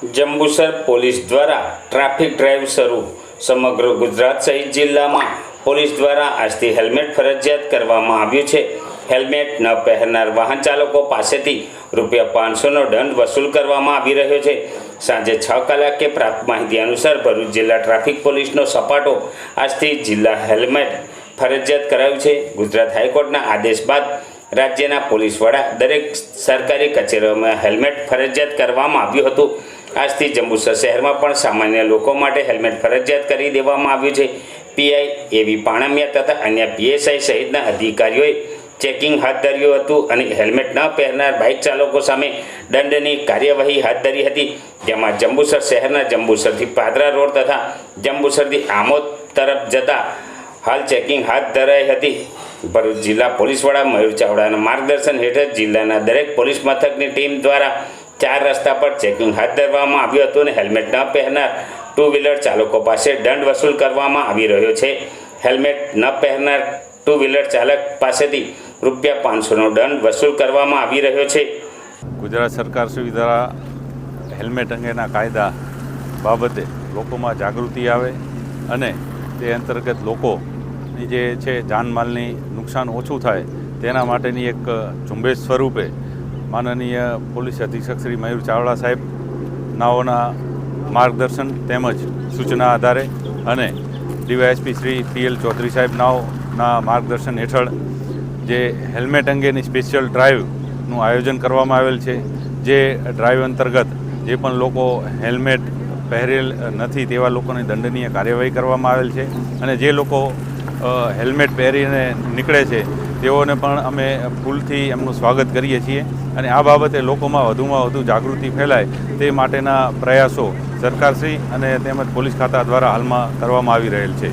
Jambusar police દ્વારા traffic drive શરૂ. સમગ્ર ગુજરાત સહિત જિલ્લામાં પોલીસ દ્વારા આજથી હેલ્મેટ ફરજિયાત કરવામાં આવ્યું છે. હેલ્મેટ ન પહેરનાર વાહન ચાલકો પાસેથી રૂપિયા પાંચસોનો દંડ વસૂલ કરવામાં આવી રહ્યો છે. સાંજે છ કલાકે પ્રાપ્ત માહિતી અનુસાર ભરૂચ જિલ્લા ટ્રાફિક પોલીસનો સપાટો આજથી જિલ્લા હેલ્મેટ ફરજિયાત કરાયું છે. ગુજરાત હાઈકોર્ટના આદેશ બાદ રાજ્યના પોલીસ વડા દરેક સરકારી કચેરીઓમાં હેલ્મેટ ફરજિયાત કરવામાં આવ્યું હતું. આજથી જંબુસર શહેરમાં પણ સામાન્ય લોકો માટે હેલ્મેટ ફરજિયાત કરી દેવામાં આવ્યું છે. પીઆઈ એવી પાણમિયા તથા અન્ય પીએસઆઈ સહિતના અધિકારીઓએ ચેકિંગ હાથ ધર્યું હતું અને હેલ્મેટ ન પહેરનાર બાઇક ચાલકો સામે દંડની કાર્યવાહી હાથ ધરી હતી. જેમાં જંબુસર શહેરના જંબુસરથી પાદરા રોડ તથા જંબુસરથી આમોદ તરફ જતા હાલ ચેકિંગ હાથ ધરાઈ હતી. ભરૂચ જિલ્લા પોલીસ વડા મયુર ચાવડાના માર્ગદર્શન હેઠળ જિલ્લાના દરેક પોલીસ મથકની ટીમ દ્વારા ચાર રસ્તા પર ચેકિંગ હાથ ધરવામાં આવ્યું હતું અને હેલ્મેટ ન પહેરનાર ટુ વ્હીલર ચાલકો પાસે દંડ વસૂલ કરવામાં આવી રહ્યો છે. હેલ્મેટ ન પહેરનાર ટુ વ્હીલર ચાલક પાસેથી રૂપિયા પાંચસોનો દંડ વસૂલ કરવામાં આવી રહ્યો છે. ગુજરાત સરકાર દ્વારા હેલ્મેટ અંગેના કાયદા બાબતે લોકોમાં જાગૃતિ આવે અને તે અંતર્ગત લોકોની જે છે જાનમાલની નુકસાન ઓછું થાય તેના માટેની એક ઝુંબેશ સ્વરૂપે માનનીય પોલીસ અધિક્ષક શ્રી મયુર ચાવડા સાહેબ, નાઓના માર્ગદર્શન તેમજ સૂચના આધારે અને ડીવાયએસપી શ્રી પીએલ ચૌધરી સાહેબ નાઓના માર્ગદર્શન હેઠળ જે હેલ્મેટ અંગેની સ્પેશિયલ ડ્રાઈવનું આયોજન કરવામાં આવેલ છે, જે ડ્રાઈવ અંતર્ગત જે પણ લોકો હેલ્મેટ પહેરેલ નથી તેવા લોકોની દંડનીય કાર્યવાહી કરવામાં આવેલ છે અને જે લોકો હેલ્મેટ પહેરીને નીકળે છે તેઓને પણ અમે ફૂલથી એમનું સ્વાગત કરીએ છીએ અને આ બાબતે લોકોમાં વધુમાં વધુ જાગૃતિ ફેલાય તે માટેના પ્રયાસો સરકારશ્રી અને તેમજ પોલીસ ખાતા દ્વારા હાલમાં કરવામાં આવી રહેલ છે.